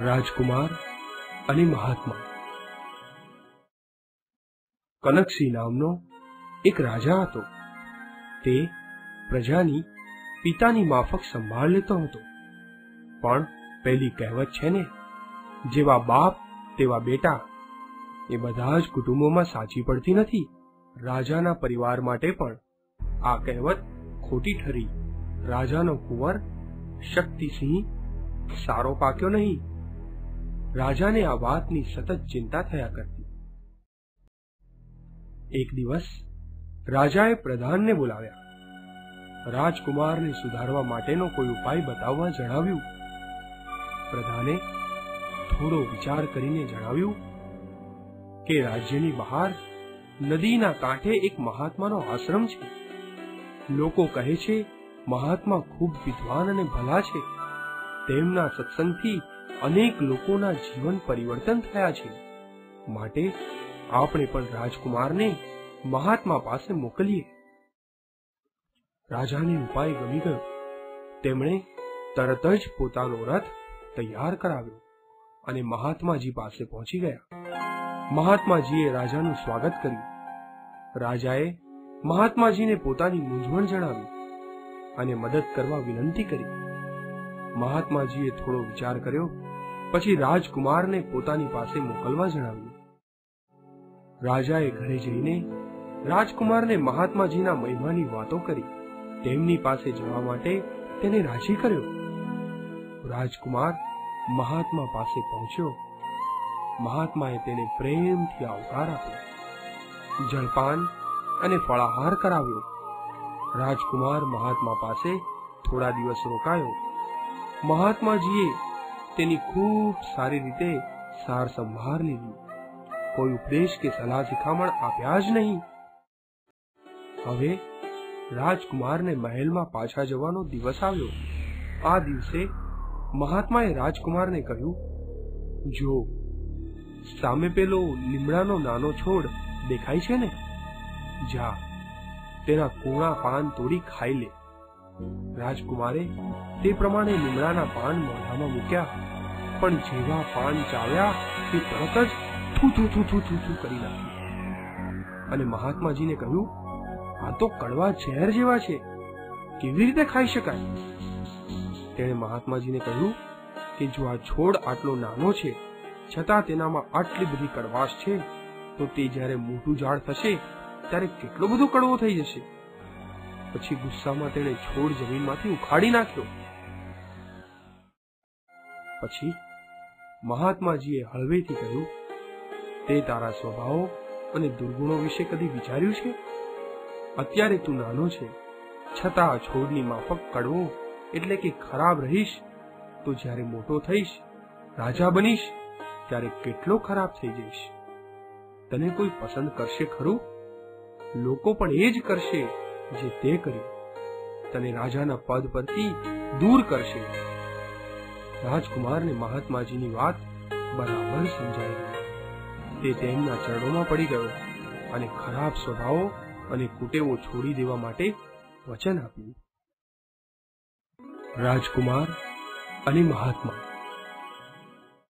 રાજકુમાર અને મહાત્મા. કનકસિંહ નામનો એક રાજા હતો. તે પ્રજાની પિતાની માફક સંભાળ લેતો હતો. પણ પહેલી કહેવત છે ને, જેવા બાપ તેવા બેટા એ બધા જ કુટુંબોમાં સાચી પડતી નથી. રાજાના પરિવાર માટે પણ આ કહેવત ખોટી ઠરી. રાજાનો કુંવર શક્તિસિંહ સારો પાક્યો નહીં. રાજાને આ વાતની સતત ચિંતા થયા કરતી. એક દિવસ રાજાએ પ્રધાનને બોલાવ્યા. રાજકુમારને સુધારવા માટેનો કોઈ ઉપાય બતાવવા જણાવ્યું. પ્રધાને થોડો વિચાર કરીને જણાવ્યું કે રાજ્યની બહાર નદીના કાંઠે એક મહાત્માનો આશ્રમ છે. લોકો કહે છે, મહાત્મા ખૂબ વિદ્વાન અને ભલા છે. તેમના સત્સંગથી અનેક લોકોના જીવન પરિવર્તન થયા છે. માટે આપણે પણ રાજકુમારને મહાત્મા પાસે મોકલીએ. રાજાને ઉપાય ગમી ગયો. તેમણે તરત જ પોતાનો રથ તૈયાર કરાવ્યો અને મહાત્માજી પાસે પહોંચી ગયા. મહાત્માજીએ રાજાનું સ્વાગત કર્યું. રાજાએ મહાત્માજીને પોતાની મૂંઝવણ જણાવી અને મદદ કરવા વિનંતી કરી. મહાત્માજીએ થોડો વિચાર કર્યો, પછી રાજકુમારને પોતાની પાસે મોકલવા જણાવ્યું. રાજાએ ઘરે જઈને રાજકુમારને મહાત્માજીના મહિમાની વાતો કરી, તેમની પાસે જવા માટે તેને રાજી કર્યો. રાજકુમાર મહાત્મા પાસે પહોંચ્યો. મહાત્માએ તેને પ્રેમથી આવકાર આપ્યો. જળપાન અને ફળાહાર કરાવ્યો. રાજકુમાર મહાત્મા પાસે થોડા દિવસ રોકાયો. મહાત્માજીએ તેની ખૂબ સારી રીતે સાર સંભાળ લીધી. કોઈ ઉપદેશ કે સલાહ શિખામણ આપ્યા જ નહીં. હવે રાજકુમારને મહેલમાં પાછા જવાનો દિવસ આવ્યો. આ દિવસે મહાત્માએ રાજકુમારને કહ્યું, જો સામે પેલો લીમડાનો નાનો છોડ દેખાય છે ને, જા, તેના કોણા પાન તોડી ખાઈ લે. રાજકુમારે તે પ્રમાણે લીમડાના પાન મોઢામાં મૂક્યા, પણ જેવા પાન ચાવ્યા તે તરત જ થૂ થૂ થૂ થૂ થૂ કરી નાખ્યું. અને મહાત્માજીને કહ્યું, આ તો કડવા ઝેર જેવા છે. કેવી રીતે ખાઈ શકાય? તેણે મહાત્માજીને કહ્યું કે જો આ છોડ આટલો નાનો છે, છતાં તેનામાં આટલી બધી કડવાશ છે, તો તે જ્યારે મોટું ઝાડ થશે, ત્યારે કેટલો બધો કડવો થઈ જશે? પછી ગુસ્સામાં તેણે છોડ જમીનમાંથી ઉખાડી નાખ્યો. પછી મહાત્માજીએ હળવેથી કહ્યું, તે તારા સ્વભાવો અને દુર્ગુણો વિશે કદી વિચાર્યું છે? અત્યારે તું નાનો છે, છતાં છોડની માફક કડવો એટલે કે ખરાબ રહીશ. તો જ્યારે મોટો થઈશ, રાજા બનીશ, ત્યારે કેટલો ખરાબ થઈ જઈશ. તને કોઈ પસંદ કરશે ખરું? લોકો પણ એ જ કરશે જે તે કર્યું, તને રાજાના પદ પરથી દૂર કરશે. રાજકુમારને મહાત્માજીની વાત બરાબર સમજાઈ ગઈ. તે તેમના ચરણોમાં પડી ગયો અને ખરાબ સ્વભાવો અને કુટેવો છોડી દેવા માટે વચન આપ્યું. રાજકુમાર અને મહાત્મા